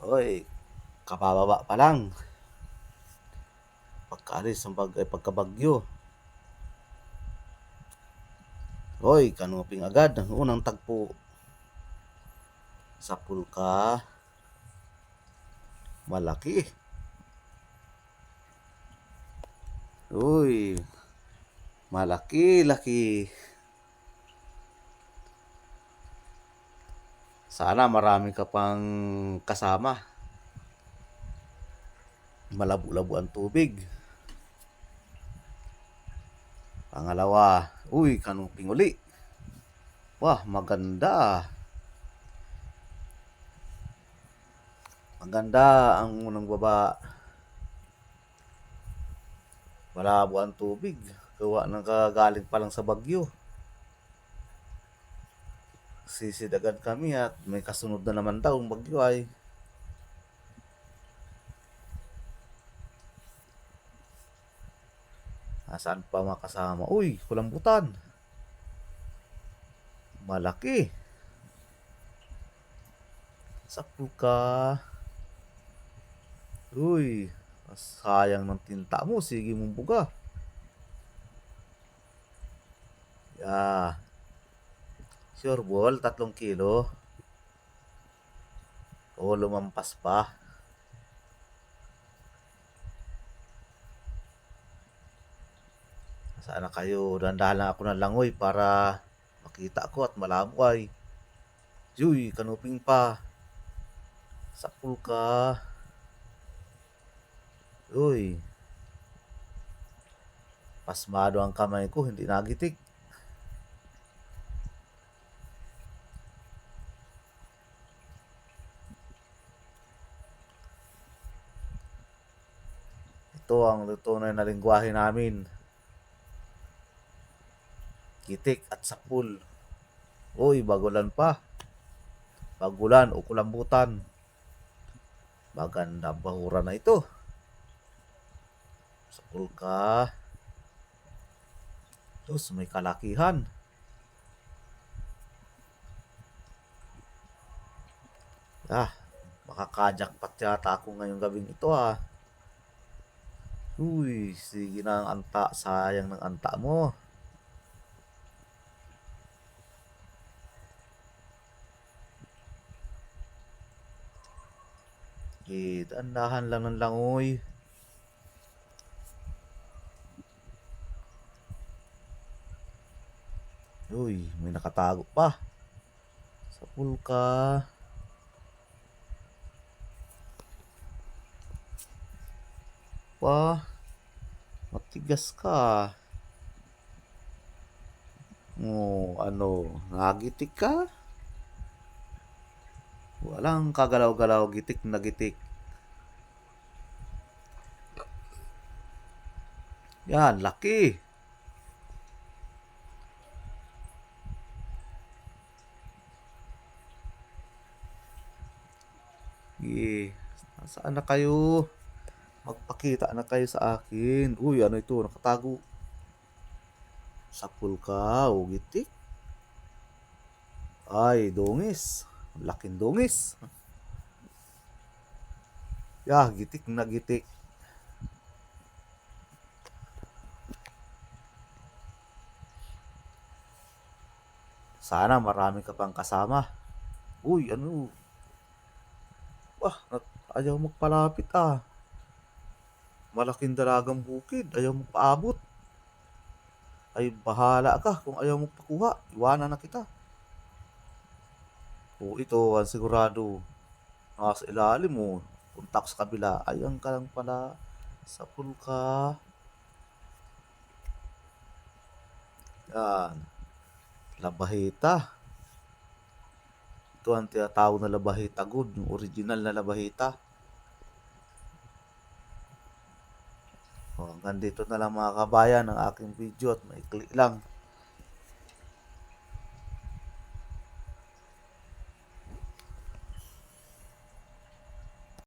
Oy, kabababa pa lang. Pagkaalis ng bag, ay pagkabagyo. Oy, kanuping agad ang unang tagpo. Sa pulka. Malaki. Uy, malaki, Sana marami ka pang kasama. Malabo-labo ang tubig. Pangalawa, uy, kanuping uli. Wah, maganda. Maganda ang unang baba. Malabo ang tubig. Gawa ng kagaling pa lang sa bagyo. Sisid agad kami at may kasunod na naman daw bagyo ay. Pa mga kasama? Uy, kulambutan. Malaki. Sa puka. Uy, sayang ng tinta mo. Sige mong buga. Yeah. Sure ball, tatlong kilo. O lumampas pa. Sana kayo, dandahan lang ako ng langoy para makita ko at malabo ay. Uy, kanuping pa. Sa pulka. Uy. Pasmado ang kamay ko, hindi nagitik. Ito ang tunay na lingwahe namin. Kitik at sapul. Uy, bagulan pa. Bagulan o kulambutan. Maganda bahura na ito. Sapul ka. Tapos may kalakihan. Ah, makakajakpat yata ako ngayong gabing ito ah. Uy, sige na ang anta. Sayang ng anta mo. Eh, andahan lang ng langoy. Uy, may nakatago pa. Sa pulka. Pa, matigas ka. Oh, ano, nagitik ka? Walang kagalaw-galaw, gitik na gitik. Yan, laki. Eh, saan na kayo? Magpakita na kayo sa akin. Uy, ano ito? Nakatago. Sa pulka, o gitik. Ay, dungis. Laking dungis. Ya, gitik na gitik. Sana marami ka pang kasama. Uy, ano? Wah, ayaw magpalapit ah. Malaking dalagang bukid. Ayaw magpaabot. Ay, bahala ka kung ayaw magpakuha. Iwanan na kita. O ito, ang sigurado. Nasa ilalim mo. Punta sa kabila. Ayan ka lang pala sa pulka. Yan. Labahita. Ito ang tinatawag na labahita good. Yung original na labahita. Hanggang dito na lang mga kabayan ang aking video at maikli lang.